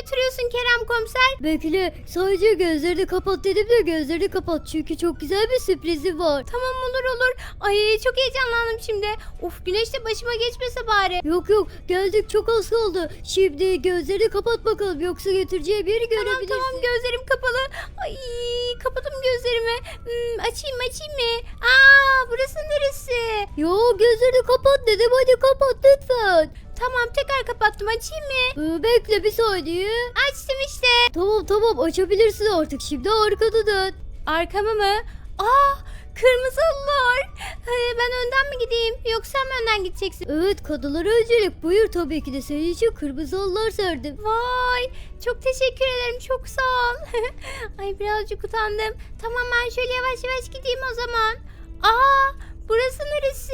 götürüyorsun Kerem komiser? Bekle sadece gözlerini kapat dedim de gözlerini kapat çünkü çok güzel bir sürprizim var. Tamam olur olur. Ay çok heyecanlandım şimdi. Of güneş de başıma geçmese bari. Yok yok geldik çok az kaldı. Şimdi gözlerini kapat bakalım yoksa getireceğim yeri Tamam görebilirsin. tamam gözlerim kapalı. Ay kapadım gözlerimi. Hmm, açayım açayım mı? Aa burası neresi? Yo gözlerini kapat dedim hadi kapat lütfen. Tamam tekrar kapattım açayım mı? Ee, bekle bir saniye. Açtım işte. Tamam tamam açabilirsin artık şimdi arkada dön. Arkamı mı? Aa kırmızılılar. Ee, ben önden mi gideyim yoksa mi önden gideceksin? Evet kadınlara öncelik buyur tabii ki de senin için kırmızı halılar serdim. Vay çok teşekkür ederim çok sağ ol. Ay birazcık utandım. Tamam ben şöyle yavaş yavaş gideyim o zaman. Aa burası neresi?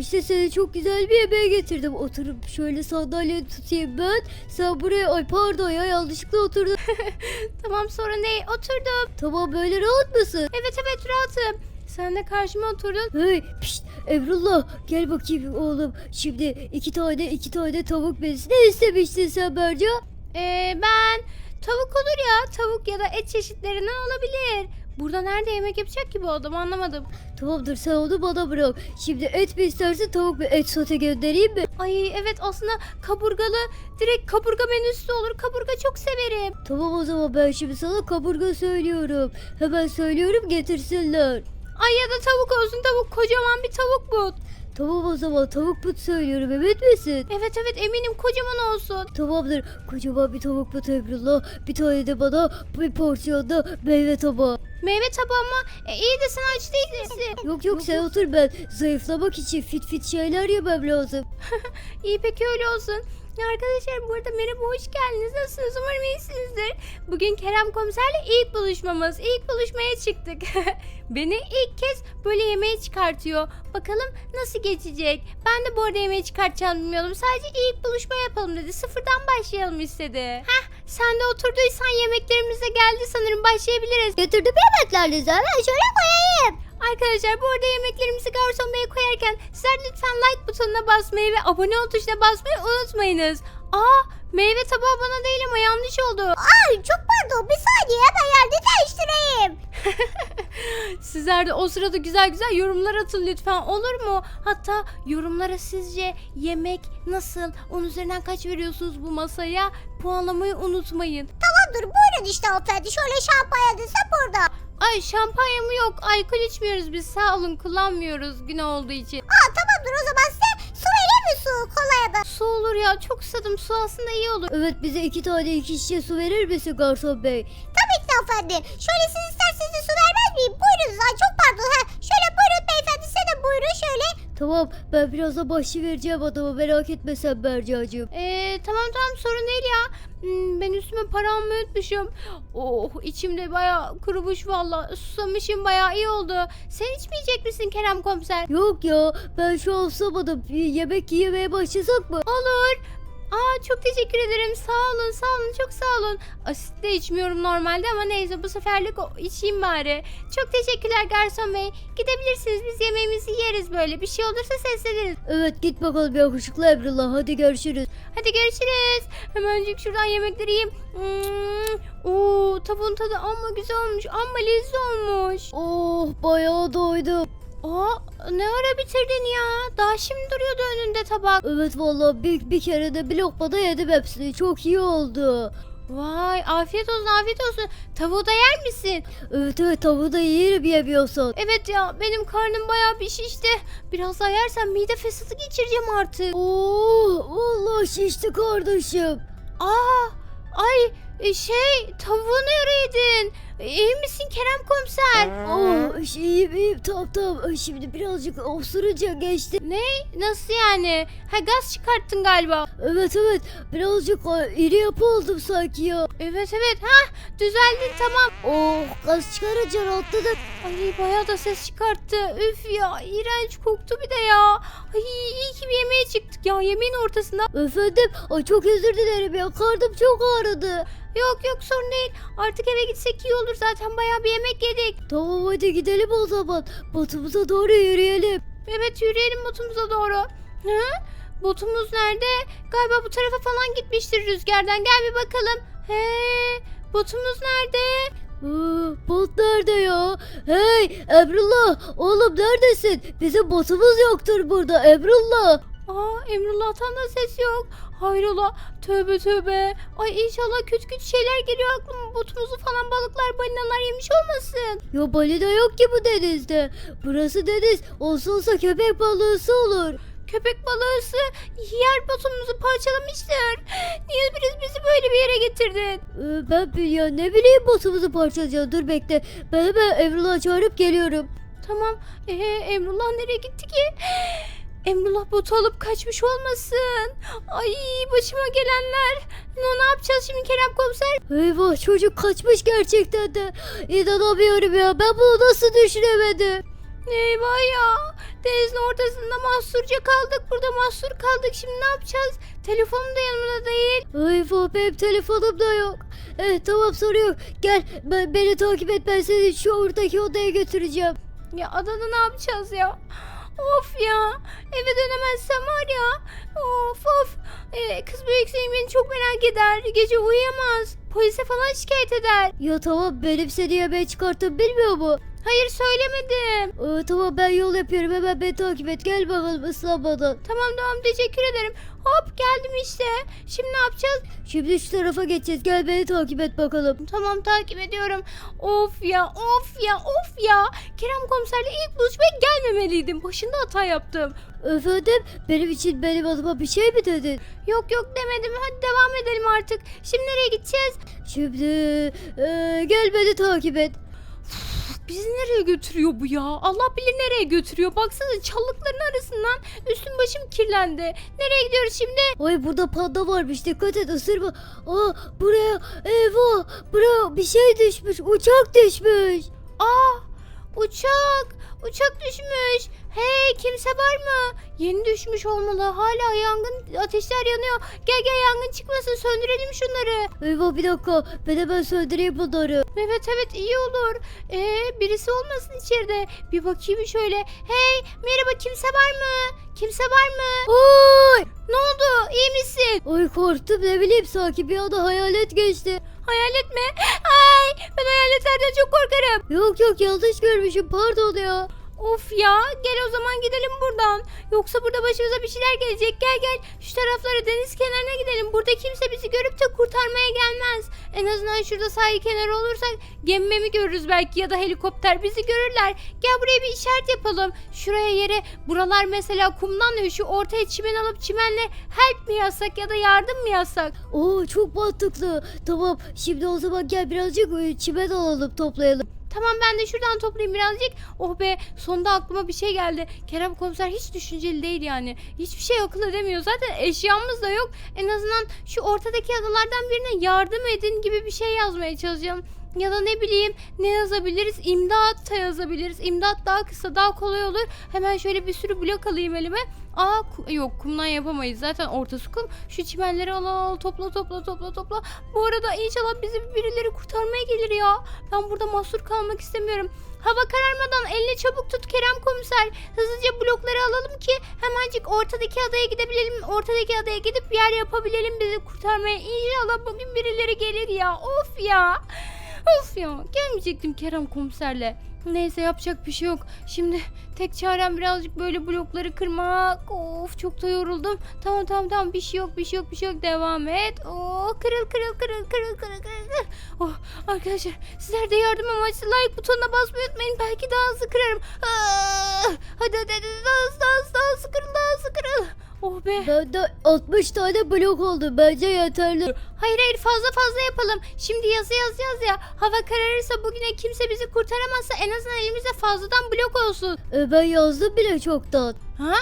İşte seni çok güzel bir yemeğe getirdim. Oturup şöyle sandalye tutayım ben. Sen buraya ay pardon ya yanlışlıkla oturdun. Tamam sorun değil oturdum. tamam böyle rahat mısın? Evet evet rahatım. Sen de karşıma oturdun. Hey pişt Emrullah gel bakayım oğlum. Şimdi iki tane iki tane tavuk besi. Ne istemiştin sen Berca? Ee, ben tavuk olur ya tavuk ya da et çeşitlerinden olabilir. Burada nerede yemek yapacak ki bu adam anlamadım. Tamamdır sen onu bana bırak. Şimdi et mi istersin tavuk mu? Et sote göndereyim mi? Ay evet aslında kaburgalı direkt kaburga menüsü olur. Kaburga çok severim. Tamam o zaman ben şimdi sana kaburga söylüyorum. Hemen söylüyorum getirsinler. Ay ya da tavuk olsun tavuk kocaman bir tavuk but. Tamam o zaman tavuk but söylüyorum emin misin? Evet evet eminim kocaman olsun. Tamamdır kocaman bir tavuk but Emrullah. Bir tane de bana bir porsiyonda meyve tabağı. Meyve tabağı mı? E, iyi de sen aç değil misin? Yok yok sen otur ben zayıflamak için fit fit şeyler yemem lazım. İyi peki öyle olsun. Ya Arkadaşlar bu arada merhaba hoş geldiniz. Nasılsınız? Umarım iyisinizdir. Bugün Kerem komiserle ilk buluşmamız. İlk buluşmaya çıktık. Beni ilk kez böyle yemeğe çıkartıyor. Bakalım nasıl geçecek. Ben de bu arada yemeğe çıkartacağını bilmiyordum. Sadece ilk buluşma yapalım dedi. Sıfırdan başlayalım istedi. Heh sen de oturduysan yemeklerimiz de geldi sanırım başlayabiliriz. Getirdim yemeklerinizi hemen şöyle koyayım. Arkadaşlar bu arada yemeklerimizi garson beye koyarken sizler lütfen like butonuna basmayı ve abone ol tuşuna basmayı unutmayınız. Aa meyve tabağı bana değil ama yanlış oldu. Ay çok pardon bir saniye hemen yerde değiştireyim. Sizler de o sırada güzel güzel yorumlar atın lütfen olur mu? Hatta yorumlara sizce yemek nasıl? Onun üzerinden kaç veriyorsunuz bu masaya? Puanlamayı unutmayın. Tamamdır buyurun işte hanımefendi şöyle şampanyanız da burada. Ay şampanya mı yok? Alkol içmiyoruz biz sağ olun kullanmıyoruz gün olduğu için. Aa tamamdır o zaman size su vereyim mi su kolaya da? Su olur ya çok susadım su aslında iyi olur. Evet bize iki tane iki şişe su verir misin garson bey? Tabii ki de hanımefendi. Şöyle siz miyim? Buyurun. Ay çok pardon. Ha, şöyle buyurun beyefendi. Size de buyurun şöyle. Tamam ben birazdan başı vereceğim adama merak etme sen Bercacığım. Ee, tamam tamam sorun değil ya. Hmm, ben üstüme paramı unutmuşum. Oh içimde baya kurumuş valla. Susamışım baya iyi oldu. Sen içmeyecek misin Kerem komiser? Yok ya ben şu an susamadım. Bir yemek yemeye başlasak mı? Olur. Aa çok teşekkür ederim. Sağ olun sağ olun çok sağ olun. Asit de içmiyorum normalde ama neyse bu seferlik o- içeyim bari. Çok teşekkürler garson bey. Gidebilirsiniz biz yemeğimizi yeriz böyle. Bir şey olursa sesleniriz. Evet git bakalım yakışıklı Emrullah hadi görüşürüz. Hadi görüşürüz. Hemencik şuradan yemekleri yiyeyim. Hmm. Oo, tavuğun tadı amma güzel olmuş. Amma lezzetli olmuş. Oh bayağı doydum. Aa, ne ara bitirdin ya? Daha şimdi duruyordu önünde tabak. Evet vallahi bir, bir kere de bir lokmada yedim hepsini. Çok iyi oldu. Vay afiyet olsun afiyet olsun. Tavuğu da yer misin? Evet evet tavuğu da yerim yemiyorsan. Evet ya benim karnım bayağı bir şişti. Biraz daha yersem mide fesatı geçireceğim artık. Oh vallahi şişti kardeşim. Aa ay e, şey tavuğu ne ara yedin? E, İyi misin Kerem komiser? Oh iyiyim iyiyim tamam tamam. Şimdi birazcık osurunca geçti. Ne? Nasıl yani? Ha gaz çıkarttın galiba. Evet evet birazcık e, iri yapı oldum sanki ya. Evet evet ha düzeldin tamam. Oh gaz çıkarınca rahatladım. Ay bayağı da ses çıkarttı. Üf ya iğrenç koktu bir de ya. Ay iyi ki bir yemeğe çıktık ya yemeğin ortasında. Efendim ay çok özür dilerim ya karnım çok ağrıdı. Yok yok sorun değil. Artık eve gitsek iyi olur zaten bayağı bir yemek yedik. Tamam hadi gidelim o zaman. Batımıza doğru yürüyelim. Evet yürüyelim botumuza doğru. Hı? Botumuz nerede? Galiba bu tarafa falan gitmiştir rüzgardan. Gel bir bakalım. He, botumuz nerede? Aa, bot nerede ya? Hey Emrullah oğlum neredesin? Bizim botumuz yoktur burada Emrullah. Aa Emrullah'tan da ses yok. Hayrola tövbe tövbe. Ay inşallah kötü kötü şeyler geliyor aklıma. Botumuzu falan balıklar balinalar yemiş olmasın. Ya balina yok ki bu denizde. Burası deniz. Olsa olsa köpek balığısı olur. Köpek balığısı yer botumuzu parçalamıştır. Niye biz bizi böyle bir yere getirdin? Ee, ben ya ne bileyim botumuzu parçalayacağım. Dur bekle. Ben hemen Emrullah'ı çağırıp geliyorum. Tamam. Ee, Emrullah nereye gitti ki? Emrullah botu alıp kaçmış olmasın. Ay başıma gelenler. Ne, ne yapacağız şimdi Kerem komiser? Eyvah çocuk kaçmış gerçekten de. İnanamıyorum ya. Ben bunu nasıl düşünemedim? Eyvah ya. Denizin ortasında mahsurca kaldık. Burada mahsur kaldık. Şimdi ne yapacağız? Telefonum da yanımda değil. Eyvah benim telefonum da yok. Evet tamam sorun yok. Gel ben, beni takip et ben seni şu oradaki odaya götüreceğim. Ya adada ne yapacağız ya? Of ya. Eve dönemezsem var ya. Of of. Ee, kız büyük senin beni çok merak eder. Gece uyuyamaz. Polise falan şikayet eder. Ya tamam benim seni yemeğe çıkarttım bilmiyor mu? Hayır söylemedim. Ee, tamam ben yol yapıyorum hemen beni takip et gel bakalım ıslanmadan. Tamam tamam teşekkür ederim. Hop geldim işte. Şimdi ne yapacağız? Şimdi şu tarafa geçeceğiz gel beni takip et bakalım. Tamam takip ediyorum. Of ya of ya of ya. Kerem komiserle ilk buluşmaya gelmemeliydim. Başında hata yaptım. Efendim benim için benim adıma bir şey mi dedin? Yok yok demedim. Hadi devam edelim artık. Şimdi nereye gideceğiz? Şimdi ee, gel beni takip et. Bizi nereye götürüyor bu ya? Allah bilir nereye götürüyor. Baksana çalılıkların arasından üstüm başım kirlendi. Nereye gidiyoruz şimdi? Ay burada panda varmış dikkat et ısırma. Aa buraya eyvah buraya bir şey düşmüş uçak düşmüş. Aa uçak. Uçak düşmüş. Hey kimse var mı? Yeni düşmüş olmalı. Hala yangın ateşler yanıyor. Gel gel yangın çıkmasın söndürelim şunları. Eyvah bir dakika ben hemen söndüreyim bunları. Evet evet iyi olur. Ee, birisi olmasın içeride. Bir bakayım şöyle. Hey merhaba kimse var mı? Kimse var mı? Ay, Ne oldu? İyi misin? ay korktum ne bileyim sanki bir anda hayalet geçti. Hayalet mi? Ay ben hayaletlerden çok korkarım. Yok yok yanlış görmüşüm pardon ya. Of ya gel o zaman gidelim buradan. Yoksa burada başımıza bir şeyler gelecek. Gel gel şu taraflara deniz kenarına gidelim. Burada kimse bizi görüp de kurtarmaya gelmez. En azından şurada sahil kenarı olursak gemimi görürüz belki ya da helikopter bizi görürler. Gel buraya bir işaret yapalım. Şuraya yere buralar mesela kumdan da şu ortaya çimen alıp çimenle help mi yazsak ya da yardım mı yazsak? Oo çok mantıklı. Tamam şimdi o zaman gel birazcık e, çimen alalım toplayalım. Tamam ben de şuradan toplayayım birazcık. Oh be sonunda aklıma bir şey geldi. Kerem komiser hiç düşünceli değil yani. Hiçbir şey akıl edemiyor. Zaten eşyamız da yok. En azından şu ortadaki adalardan birine yardım edin gibi bir şey yazmaya çalışacağım. Ya da ne bileyim ne yazabiliriz? İmdat da yazabiliriz. İmdat daha kısa daha kolay olur. Hemen şöyle bir sürü blok alayım elime. Aa ku- yok kumdan yapamayız. Zaten ortası kum. Şu çimenleri al al al, topla topla topla topla. Bu arada inşallah bizi birileri kurtarmaya gelir ya. Ben burada mahsur kalmak istemiyorum. Hava kararmadan elini çabuk tut Kerem komiser. Hızlıca blokları alalım ki hemencik ortadaki adaya gidebilelim. Ortadaki adaya gidip yer yapabilelim bizi kurtarmaya. İnşallah bugün birileri gelir ya. Of ya. Of ya. Gelmeyecektim Kerem komiserle. Neyse yapacak bir şey yok. Şimdi tek çarem birazcık böyle blokları kırmak. Of çok da yoruldum. Tamam tamam tamam bir şey yok bir şey yok bir şey yok. Devam et. Oh kırıl kırıl kırıl kırıl kırıl kırıl. Oh arkadaşlar sizler de yardım amaçlı like butonuna basmayı unutmayın. Belki daha hızlı kırarım. Ah, hadi hadi hadi daha hızlı daha hızlı daha hızlı kırıl daha hızlı kırıl. Oh be. Bende 60 tane blok oldu bence yeterli. Hayır hayır fazla fazla yapalım. Şimdi yazı yazacağız ya. Hava kararırsa bugüne kimse bizi kurtaramazsa en azından elimizde fazladan blok olsun. E, ben yazdım bile çoktan. Ha?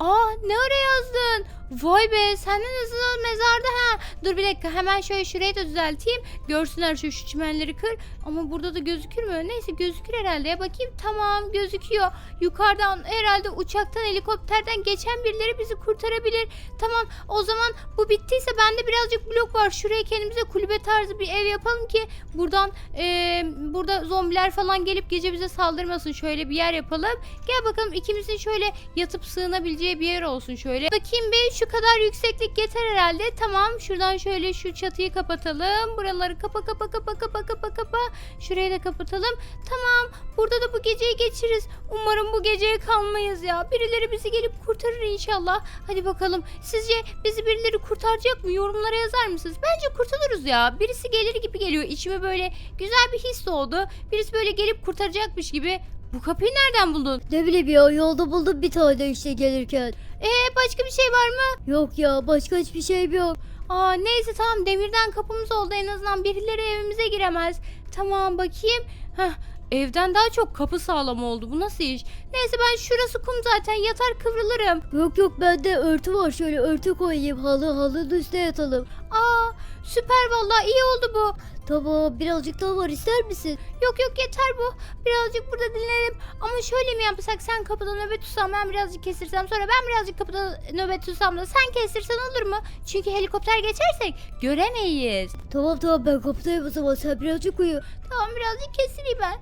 Aa ne ara yazdın? Vay be senden hızlı mezarda ha. Dur bir dakika hemen şöyle şurayı da düzelteyim. Görsünler şu, şu çimenleri kır. Ama burada da gözükür mü? Neyse gözükür herhalde ya bakayım. Tamam gözüküyor. Yukarıdan herhalde uçaktan helikopterden geçen birileri bizi kurtarabilir. Tamam o zaman bu bittiyse bende birazcık blok var. Şuraya kendimize kulübe tarzı bir ev yapalım ki buradan eee, burada zombiler falan gelip gece bize saldırmasın. Şöyle bir yer yapalım. Gel bakalım ikimizin şöyle yatıp sığınabileceği bir yer olsun şöyle. Bakayım be şu kadar yükseklik yeter herhalde. Tamam şuradan şöyle şu çatıyı kapatalım. Buraları kapa kapa kapa kapa kapa kapa. Şurayı da kapatalım. Tamam burada da bu geceyi geçiririz. Umarım bu geceye kalmayız ya. Birileri bizi gelip kurtarır inşallah. Hadi bakalım. Sizce bizi birileri kurtaracak mı? Yorumlara yazar mısınız? Bence kurtuluruz ya. Birisi gelir gibi geliyor. İçime böyle güzel bir his oldu. Birisi böyle gelip kurtaracakmış gibi. Bu kapıyı nereden buldun? Ne bileyim ya yolda buldum bir tane işte gelirken. Ee başka bir şey var mı? Yok ya başka hiçbir şeyim yok. Aa neyse tamam demirden kapımız oldu en azından birileri evimize giremez. Tamam bakayım. Heh, evden daha çok kapı sağlam oldu. Bu nasıl iş? Neyse ben şurası kum zaten yatar kıvrılırım. Yok yok bende örtü var şöyle örtü koyayım halı halının üstüne yatalım. Aa süper vallahi iyi oldu bu. Tamam birazcık daha var ister misin? Yok yok yeter bu. Birazcık burada dinlenelim. Ama şöyle mi yapsak sen kapıda nöbet tutsan ben birazcık kesirsem sonra ben birazcık kapıda nöbet tutsam da sen kestirsen olur mu? Çünkü helikopter geçersek göremeyiz. Tamam tamam ben kapıdayım o zaman sen birazcık uyu. Tamam birazcık kestireyim ben.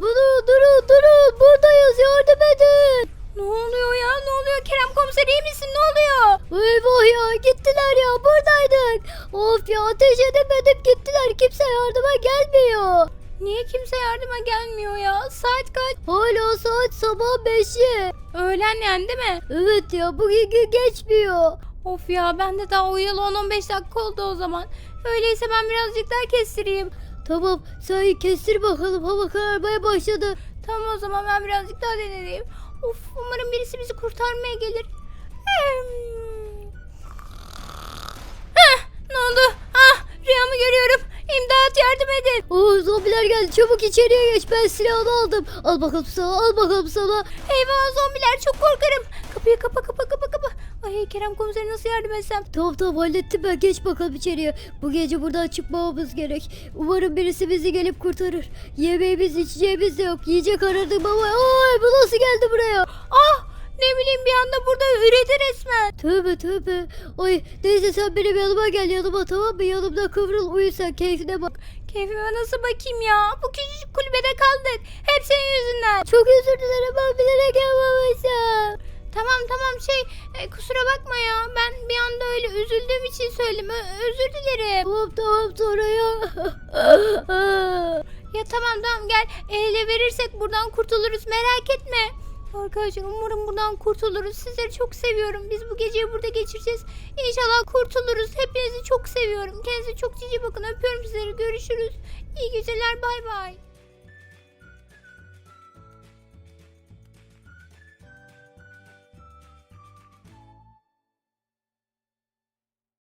Durun durun durun buradayız yardım edin. Ne oluyor ya? Ne oluyor? Kerem komiser iyi misin? Ne oluyor? Eyvah ya gittiler ya buradaydık. Of ya ateş edemedim gittiler kimse yardıma gelmiyor. Niye kimse yardıma gelmiyor ya? Saat kaç? Hala saat sabah 5'i. Öğlen yani değil mi? Evet ya bugün gün geçmiyor. Of ya ben de daha uyuyalı 10-15 dakika oldu o zaman. Öyleyse ben birazcık daha kestireyim. Tamam sen kestir bakalım hava kararmaya başladı. Tamam o zaman ben birazcık daha deneyeyim. Of umarım birisi bizi kurtarmaya gelir. Heh, ne oldu? Ah rüyamı görüyorum. İmdat yardım edin. Oo zombiler geldi çabuk içeriye geç ben silahını aldım. Al bakalım sana al bakalım sana. Eyvah zombiler çok korkarım. Kapıyı kapa kapa kapa kapa. Ay Kerem komiseri nasıl yardım etsem? Tamam tamam hallettim ben geç bakalım içeriye. Bu gece buradan çıkmamamız gerek. Umarım birisi bizi gelip kurtarır. Yemeğimiz içeceğimiz de yok. Yiyecek aradım ama ay bu nasıl geldi buraya? Ah ne bileyim bir anda burada üredi resmen. Tövbe tövbe. Ay neyse sen benim yanıma gel yanıma tamam mı? Yanımda kıvrıl uyu sen keyfine bak. Keyfime nasıl bakayım ya? Bu küçücük kulübede kaldık. Hep senin yüzünden. Çok özür dilerim ben bilerek yapmamışım. Tamam tamam şey e, kusura bakma ya. Ben bir anda öyle üzüldüğüm için söyledim. Ö- özür dilerim. Tamam tamam sonra ya. Ya tamam tamam gel. El ele verirsek buradan kurtuluruz. Merak etme. Arkadaşlar umarım buradan kurtuluruz. Sizleri çok seviyorum. Biz bu geceyi burada geçireceğiz. İnşallah kurtuluruz. Hepinizi çok seviyorum. Kendinize çok cici bakın. Öpüyorum sizleri. Görüşürüz. İyi geceler. Bay bay.